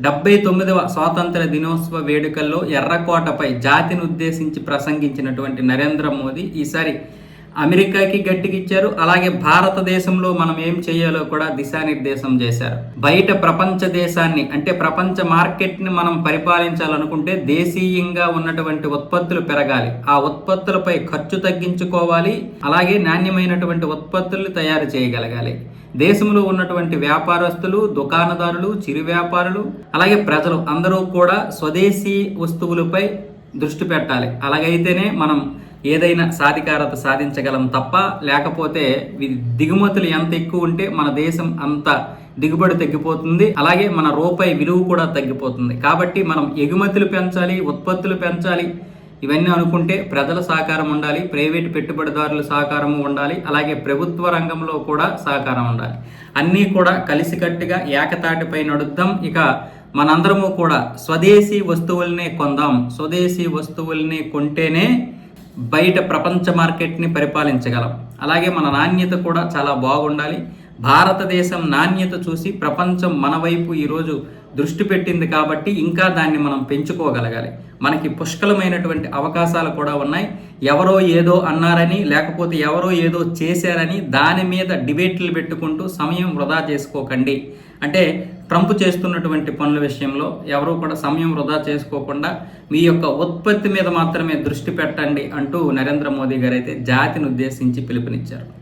డెబ్బై తొమ్మిదవ స్వాతంత్ర దినోత్సవ వేడుకల్లో ఎర్రకోటపై జాతిని ఉద్దేశించి ప్రసంగించినటువంటి నరేంద్ర మోదీ ఈసారి అమెరికాకి గట్టికిచ్చారు అలాగే భారతదేశంలో మనం ఏం చేయాలో కూడా దిశానిర్దేశం చేశారు. బయట ప్రపంచ దేశాన్ని అంటే ప్రపంచ మార్కెట్ని మనం పరిపాలించాలనుకుంటే దేశీయంగా ఉన్నటువంటి ఉత్పత్తులు పెరగాలి. ఆ ఉత్పత్తులపై ఖర్చు తగ్గించుకోవాలి. అలాగే నాణ్యమైనటువంటి ఉత్పత్తులు తయారు చేయగలగాలి. దేశంలో ఉన్నటువంటి వ్యాపారస్తులు దుకాణదారులు చిరు వ్యాపారులు అలాగే ప్రజలు అందరూ కూడా స్వదేశీ వస్తువులపై దృష్టి పెట్టాలి. అలాగైతేనే మనం ఏదైనా సాధికారత సాధించగలం తప్ప లేకపోతే దిగుమతులు ఎంత ఎక్కువ ఉంటే మన దేశం అంత దిగుబడి తగ్గిపోతుంది. అలాగే మన రూపాయి విలువ కూడా తగ్గిపోతుంది. కాబట్టి మనం ఎగుమతులు పెంచాలి ఉత్పత్తులు పెంచాలి ఇవన్నీ అనుకుంటే ప్రజల సహకారం ఉండాలి ప్రైవేట్ పెట్టుబడిదారుల సహకారము ఉండాలి అలాగే ప్రభుత్వ రంగంలో కూడా సహకారం ఉండాలి. అన్నీ కూడా కలిసికట్టుగా ఏకతాటిపై నడుద్దాం. ఇక మనందరము కూడా స్వదేశీ వస్తువుల్నే కొందాం. స్వదేశీ వస్తువుల్ని కొంటేనే బయట ప్రపంచ మార్కెట్ని పరిపాలించగలం. అలాగే మన నాణ్యత కూడా చాలా బాగుండాలి. భారతదేశం నాణ్యత చూసి ప్రపంచం మన వైపు ఈరోజు దృష్టి పెట్టింది కాబట్టి ఇంకా దాన్ని మనం పెంచుకోగలగాలి. మనకి పుష్కలమైనటువంటి అవకాశాలు కూడా ఉన్నాయి. ఎవరో ఏదో అన్నారని లేకపోతే ఎవరో ఏదో చేశారని దాని మీద డిబేట్లు పెట్టుకుంటూ సమయం వృధా చేసుకోకండి. అంటే ట్రంప్ చేస్తున్నటువంటి పనుల విషయంలో ఎవరూ కూడా సమయం వృధా చేసుకోకుండా మీ యొక్క ఉత్పత్తి మీద మాత్రమే దృష్టి పెట్టండి అంటూ నరేంద్ర మోదీ గారు అయితే జాతిని ఉద్దేశించి పిలుపునిచ్చారు.